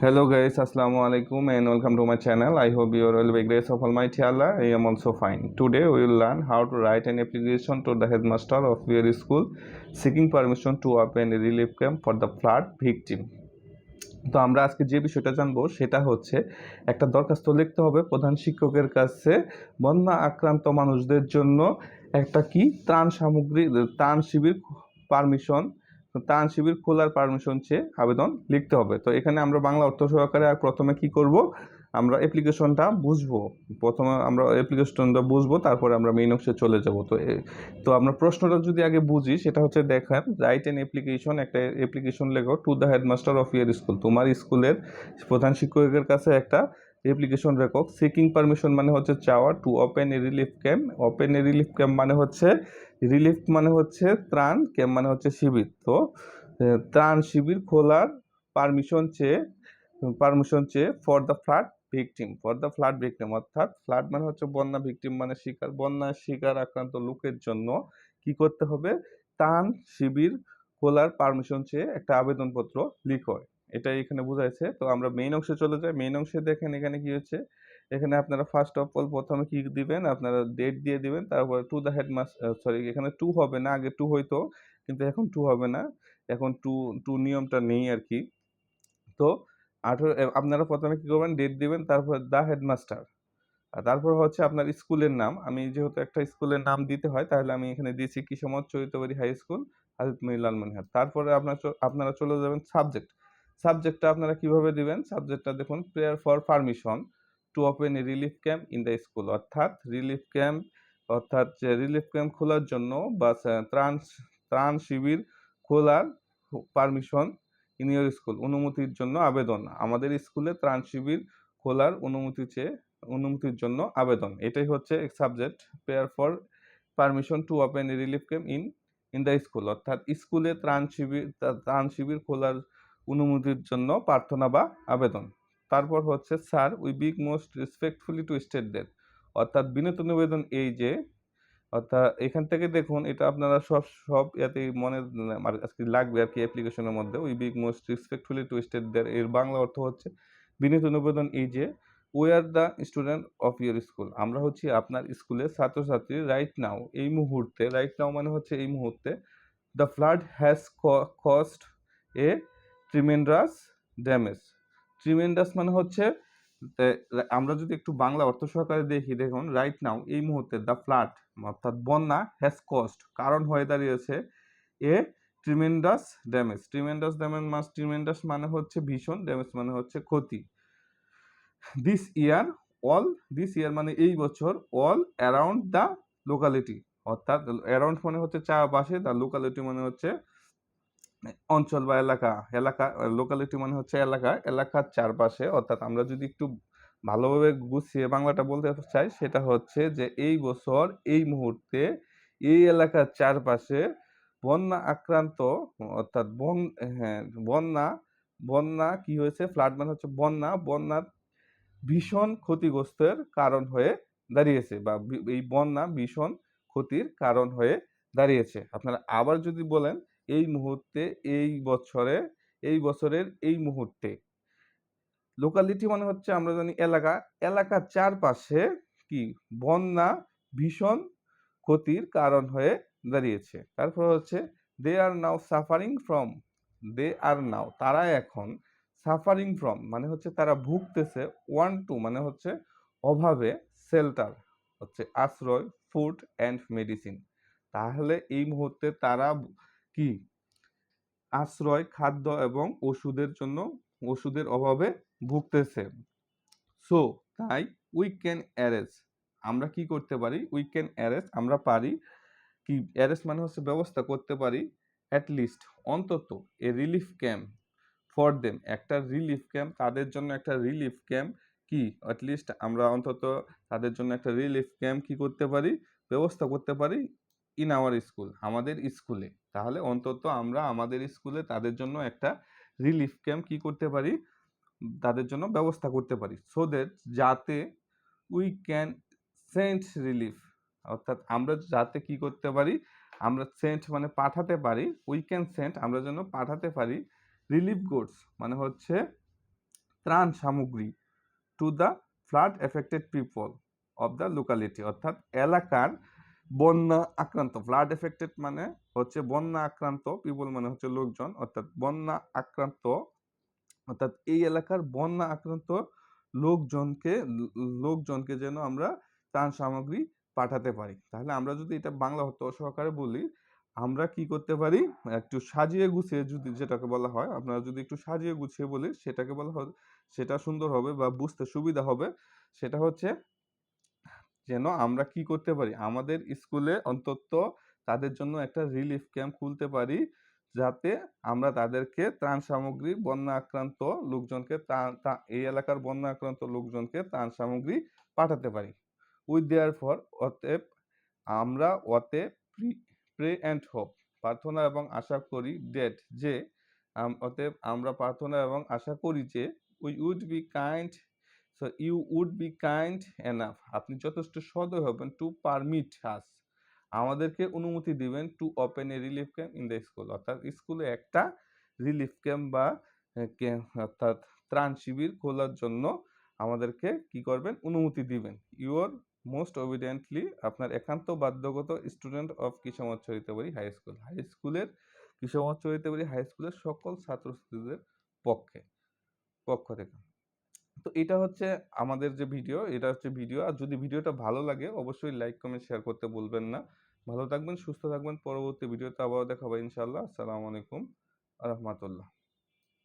Hello guys, Assalamu alaikum and welcome to my channel. I hope you are all by grace of Almighty Allah. I am also fine. Today we will learn how to write an application to the headmaster of your school seeking permission to open a relief camp for the flood victim. তো আমরা আজকে যে বিষয়টা জানব সেটা হচ্ছে একটা দরখাস্ত লিখতে হবে প্রধান শিক্ষকের কাছে বন্যা আক্রান্ত মানুষদের জন্য একটা কি ত্রাণ সামগ্রী ত্রাণ শিবির পারমিশন ত্রাণ শিবির খোলার পারমিশন চেয়ে আবেদন লিখতে হবে। তো এখানে আমরা বাংলা অর্থ সহকারে আর প্রথমে কি করব? আমরা অ্যাপ্লিকেশনটা বুঝব। প্রথমে আমরা অ্যাপ্লিকেশনটা বুঝব, তারপরে আমরা মেইন অংশে চলে যাব। তো তো আমরা প্রশ্নটা যদি আগে বুঝি, সেটা হচ্ছে দেখেন রাইট এন অ্যাপ্লিকেশন একটা অ্যাপ্লিকেশন লেখো to the headmaster of your school তোমার স্কুলের প্রধান শিক্ষকের কাছে একটা অ্যাপ্লিকেশন রেকর্ড সিকিং পারমিশন মানে হচ্ছে চাওয়া to open a relief camp open a relief camp মানে হচ্ছে রিলিফ মানে হচ্ছে ত্রাণ ক্যাম্প মানে হচ্ছে শিবির। তো ত্রাণ শিবির খোলার পারমিশন চেয়ে পারমিশন চেয়ে for the flood victim for the flood victim অর্থাৎ ফ্লাড মানে হচ্ছে বন্যা ভিকটিম মানে শিকার বন্যার শিকার আক্রান্ত লোকের জন্য কি করতে হবে? ত্রাণ শিবির খোলার পারমিশন চেয়ে একটা আবেদনপত্র লিখো এটাই এখানে বোঝাইছে তো আমরা মেইন অংশে চলে যাই। মেইন অংশে দেখেন এখানে কি হচ্ছে? এখানে আপনারা ফার্স্ট অফ অল প্রথমে কি দিবেন? আপনারা ডেট দিয়ে দিবেন। তারপরে টু দ্য হেডমাস্টার সরি এখানে টু হবে না। আগে টু হইতো, কিন্তু এখন টু হবে না। এখন টু টু নিয়মটা নেই আর কি তো আঠেরো আপনারা প্রথমে কি করবেন? ডেট দিবেন। তারপর দ্য হেডমাস্টার আর তারপর হচ্ছে আপনার স্কুলের নাম। আমি যেহেতু একটা স্কুলের নাম দিতে হয়, তাহলে আমি এখানে দিয়েছি কিসমত চরিতবাড়ি হাই স্কুল, হাজরত মহি লালমনিহাট তারপরে আপনার আপনারা চলে যাবেন সাবজেক্ট সাবজেক্টটা আপনারা কীভাবে দিবেন? সাবজেক্টটা দেখুন prayer for permission to open a relief camp in the school অর্থাৎ রিলিফ ক্যাম্প অর্থাৎ যে রিলিফ ক্যাম্প খোলার জন্য বা ত্রাণ ত্রাণ শিবির খোলার পারমিশন ইন ইউর স্কুল অনুমতির জন্য আবেদন। আমাদের স্কুলে ত্রাণ শিবির খোলার অনুমতি চেয়ে, অনুমতির জন্য আবেদন। এটাই হচ্ছে subject prayer for permission to open a relief camp in in the school অর্থাৎ স্কুলে ত্রাণ শিবির ত্রাণ শিবির খোলার অনুমতির জন্য প্রার্থনা বা আবেদন। তারপর হচ্ছে, sir, we beg most respectfully to state that অর্থাৎ বিনীত নিবেদন এই যে, অর্থাৎ এখান থেকে দেখুন, এটা আপনারা সব সব ইয়াতে মনে আজকে লাগবে আর কি অ্যাপ্লিকেশনের মধ্যে, we beg most respectfully to state that এর বাংলা অর্থ হচ্ছে, বিনীত নিবেদন এই যে we are the student of your school আমরা হচ্ছি আপনার স্কুলের ছাত্রছাত্রী রাইট নাও এই মুহূর্তে রাইট নাও মানে হচ্ছে এই মুহূর্তে the flood has caused a tremendous damage. Tremendous মানে হচ্ছে আমরা যদি একটু বাংলা অর্থ সহকারে দেখি, দেখুন রাইট নাও এই মুহূর্তে দ্য ফ্লাড অর্থাৎ বন্যা হ্যাজ কস্ট কারণ হয়ে দাঁড়িয়েছে a tremendous damage. Tremendous damage mass tremendous মানে হচ্ছে ভীষণ, ড্যামেজ মানে হচ্ছে ক্ষতি। This year all this year মানে এই বছর অল অ্যারাউন্ড দ্য লোকালিটি অর্থাৎ অ্যারাউন্ড মানে হচ্ছে চারপাশে দ্য লোকালিটি মানে হচ্ছে অঞ্চল বা এলাকা এলাকা লোকালিটি মানে হচ্ছে এলাকা, এলাকার চারপাশে, অর্থাৎ আমরা যদি একটু ভালোভাবে গুছিয়ে বাংলাটা বলতে চাই, সেটা হচ্ছে যে এই বছর, এই মুহূর্তে এই এলাকার চারপাশে বন্যা আক্রান্ত, অর্থাৎ বন হ্যাঁ বন্যা বন্যা কি হয়েছে? ফ্লাড মানে হচ্ছে বন্যা বন্যার ভীষণ ক্ষতিগ্রস্তের কারণ হয়ে দাঁড়িয়েছে বা এই বন্যা ভীষণ ক্ষতির কারণ হয়ে দাঁড়িয়েছে। আপনারা আবার যদি বলেন এই মুহূর্তে, এই বছরে, এই বছরের এই মুহূর্তে। লোকালিটি মানে হচ্ছে আমরা জানি এলাকা। এলাকার চারপাশে কি? বন্যা ভীষণ ক্ষতির কারণ হয়ে দাঁড়িয়েছে। তারপর হচ্ছে দে আর নাও সাফারিং ফ্রম দে আর নাও তারা এখন সাফারিং ফ্রম মানে হচ্ছে তারা ভুগতেছে ওয়ান টু মানে হচ্ছে অভাবে শেল্টার হচ্ছে আশ্রয় ফুড অ্যান্ড মেডিসিন তাহলে এই মুহূর্তে তারা কি? আশ্রয়, খাদ্য এবং ওষুধের জন্য ওষুধের অভাবে ভুগতেছে। সো তাই উই ক্যান অ্যারেজ আমরা কি করতে পারি? উই ক্যান অ্যারেজ আমরা পারি কি? অ্যারেজ মানে হচ্ছে ব্যবস্থা করতে পারি অ্যাট লিস্ট অন্তত a relief camp for them একটা রিলিফ ক্যাম্প তাদের জন্য একটা রিলিফ ক্যাম্প কি? অ্যাটলিস্ট আমরা অন্তত তাদের জন্য একটা রিলিফ ক্যাম্প কি করতে পারি? ব্যবস্থা করতে পারি ইন আওয়ার স্কুল আমাদের স্কুলে তাহলে অন্তত আমরা আমাদের স্কুলে তাদের জন্য একটা রিলিফ ক্যাম্প কি করতে পারি? তাদের জন্য ব্যবস্থা করতে পারি। সো দ্যাট যাতে উই ক্যান সেন্ট রিলিফ অর্থাৎ আমরা যাতে কি করতে পারি? আমরা সেন্ট মানে পাঠাতে পারি উই ক্যান সেন্ট আমরা যেন পাঠাতে পারি রিলিফ গুডস মানে হচ্ছে ত্রাণ সামগ্রী to the flood affected people of the locality অর্থাৎ এলাকার বন্যা আক্রান্ত ফ্লাড এফেক্টেড মানে হচ্ছে বন্যা আক্রান্ত পিপল মানে হচ্ছে লোকজন, অর্থাৎ বন্যা আক্রান্ত, অর্থাৎ এই এলাকার বন্যা আক্রান্ত লোকজনকে লোকজনকে যেন আমরা ত্রাণ সামগ্রী পাঠাতে পারি। তাহলে আমরা যদি এটা বাংলা হতো সহকারে বলি, আমরা কি করতে পারি? একটু সাজিয়ে গুছিয়ে যদি যেটাকে বলা হয়, আপনারা যদি একটু সাজিয়ে গুছিয়ে বলি, সেটাকে বলা হয়, সেটা সুন্দর হবে বা বুঝতে সুবিধা হবে। সেটা হচ্ছে যেন আমরা কি করতে পারি? আমাদের স্কুলে অন্তত তাদের জন্য একটা রিলিফ ক্যাম্প খুলতে পারি, যাতে আমরা তাদেরকে ত্রাণ সামগ্রী, বন্যা আক্রান্ত লোকজনকে এই এলাকার বন্যা আক্রান্ত লোকজনকে ত্রাণ সামগ্রী পাঠাতে পারি। উইথ দেয়ার ফর অতএব আমরা অতএব প্রে অ্যান্ড হোপ প্রার্থনা এবং আশা করি ডেট যে অতএব আমরা প্রার্থনা এবং আশা করি যে we would be kind so you would be kind enough আপনি যথেষ্ট সদয় হবেন টু পারমিট হাস আমাদেরকে অনুমতি দিবেন to open a relief camp in the school অর্থাৎ স্কুলে একটা রিলিফ ক্যাম্প বা অর্থাৎ ত্রাণ শিবির খোলার জন্য আমাদেরকে কি করবেন? অনুমতি দিবেন। ইউর মোস্ট অবিডেন্টলি আপনার একান্ত বাধ্যগত student of Kishoreganj Charitabari high school high স্কুলের কিশোরগঞ্জ চরিতাবাড়ি হাই স্কুলের সকল ছাত্রছাত্রীদের পক্ষে, পক্ষ থেকে। তো এটা হচ্ছে আমাদের যে ভিডিও, এটা হচ্ছে ভিডিও। আর যদি ভিডিওটা ভালো লাগে, অবশ্যই লাইক, কমেন্ট, শেয়ার করতে বলবেন না। ভালো থাকবেন, সুস্থ থাকবেন। পরবর্তী ভিডিওতে আবার দেখা হবে ইনশাআল্লাহ। আসসালামু আলাইকুম। রহমতুল্লাহ